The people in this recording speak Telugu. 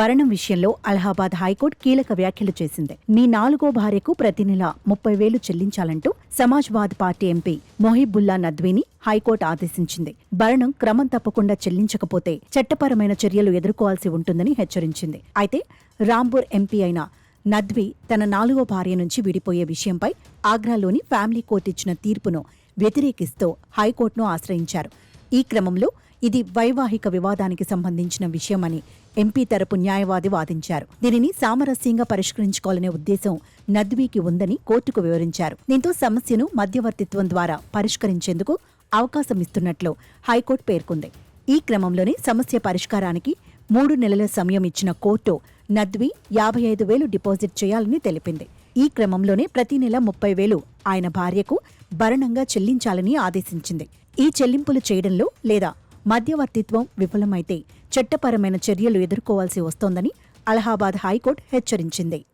భరణం విషయంలో అలహాబాద్ హైకోర్టు కీలక వ్యాఖ్యలు చేసింది. నీ నాలుగో భార్యకు ప్రతి నెల ముప్పై వేలు చెల్లించాలంటూ సమాజ్వాద్ పార్టీ ఎంపీ మొహిబుల్లా నద్వీని హైకోర్టు ఆదేశించింది. భరణం క్రమం తప్పకుండా చెల్లించకపోతే చట్టపరమైన చర్యలు ఎదుర్కోవాల్సి ఉంటుందని హెచ్చరించింది. అయితే రాంపూర్ ఎంపీ అయిన నద్వి తన నాలుగో భార్య నుంచి విడిపోయే విషయంపై ఆగ్రాలోని ఫ్యామిలీ కోర్టు ఇచ్చిన తీర్పును వ్యతిరేకిస్తూ హైకోర్టును ఆశ్రయించారు. ఈ క్రమంలో ఇది వైవాహిక వివాదానికి సంబంధించిన విషయమని ఎంపీ తరపు న్యాయవాది వాదించారు. దీనిని సామరస్యంగా పరిష్కరించుకోవాలనే ఉద్దేశం నద్వీకి ఉందని కోర్టుకు వివరించారు. దీంతో సమస్యను మధ్యవర్తిత్వం ద్వారా పరిష్కరించేందుకు అవకాశం ఇస్తున్నట్లు హైకోర్టు పేర్కొంది. ఈ క్రమంలోనే సమస్య పరిష్కారానికి మూడు నెలల సమయం ఇచ్చిన కోర్టు నద్వి యాభై ఐదు వేలు డిపాజిట్ చేయాలని తెలిపింది. ఈ క్రమంలోనే ప్రతి నెల ముప్పై వేలు ఆయన భార్యకు భరణంగా చెల్లించాలని ఆదేశించింది. ఈ చెల్లింపులు చేయడంలో లేదా మధ్యవర్తిత్వం విఫలమైతే చట్టపరమైన చర్యలు ఎదుర్కోవాల్సి వస్తోందని అలహాబాద్ హైకోర్టు హెచ్చరించింది.